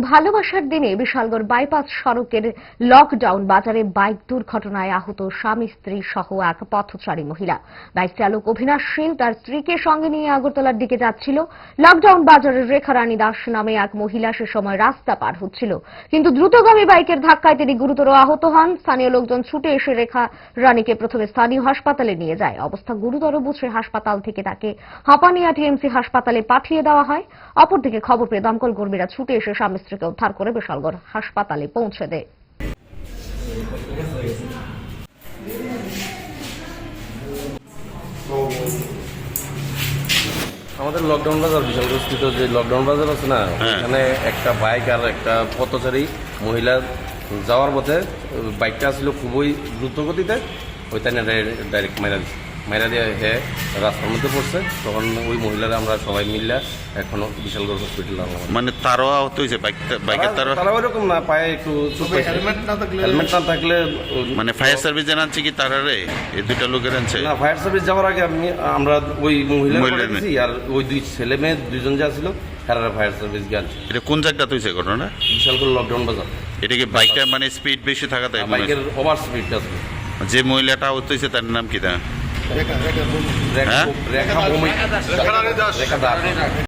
ভালোবাসার দিনে বিশালগড় বাইপাস সড়কের লকডাউন বাজারে বাইক দুর্ঘটনায় আহত স্বামী, স্ত্রী সহ এক পথচারী মহিলা। বাইক চালক অভিনাশ শীল তার স্ত্রীকে সঙ্গে নিয়ে আগরতলার দিকে যাচ্ছিল। লকডাউন বাজারের রেখারানী দাস নামে এক মহিলা সে সময় রাস্তা পার হচ্ছিল। কিন্তু দ্রুতগামী বাইকের ধাক্কায় তিনি গুরুতর আহত হন। স্থানীয় লোকজন ছুটে এসে রেখা রানীকে প্রথমে স্থানীয় হাসপাতালে নিয়ে যায়। অবস্থা গুরুতর বুঝে হাসপাতাল থেকে তাকে হাঁপানিয়া টিএমসি হাসপাতালে পাঠিয়ে দেওয়া হয়। অপরদিকে খবর পেয়ে দমকল কর্মীরা ছুটে এসে স্বামী স্ত্রীকে উদ্ধার করে বিশালগড় হাসপাতালে পৌঁছে দেয় আমাদের লকডাউন বাজার বিশালগঞ্জ স্থিত যে লকডাউন বাজার আছে না হ্যাঁ। এখানে একটা বাইক আর একটা পথচারী মহিলা যাওয়ার পথে বাইকটা আসলে খুবই দ্রুত গতিতে ওইটা ডাইরেক্ট মাইরা দিচ্ছে মাইরা দিয়ে হে রাস্তার মধ্যে পড়ছে তখন ওই মহিলারা আমরা সবাই মিললে এখনও বিশালগড় হসপিটাল মানে তারও আহত হয়েছে? বাইকটা বাইকের তারও তারা ওইরকম না পায়ে একটু হেলমেট না থাকলে হেলমেট না থাকলে মানে ফায়ার সার্ভিস জানাচ্ছে কি তারারে এই দুইটা লোকের আনছে? না ফায়ার সার্ভিস যাওয়ার আগে আমি আমরা ওই মহিলা আর ওই দুই ছেলে মেয়ে দুইজন যা ছিল তারা ফায়ার সার্ভিস গেল এটা কোন জায়গাটা হয়েছে ঘটনা বিশালগড় লকডাউন বাজার। এটা কি বাইকটা মানে স্পিড বেশি থাকাতে তাই বাইকের ওভার স্পিডটা ছিল। যে মহিলাটা আহত হয়েছে তার নাম কি তা রেখা হ্যাঁ? রেখা ভৌমিক রেখা দাস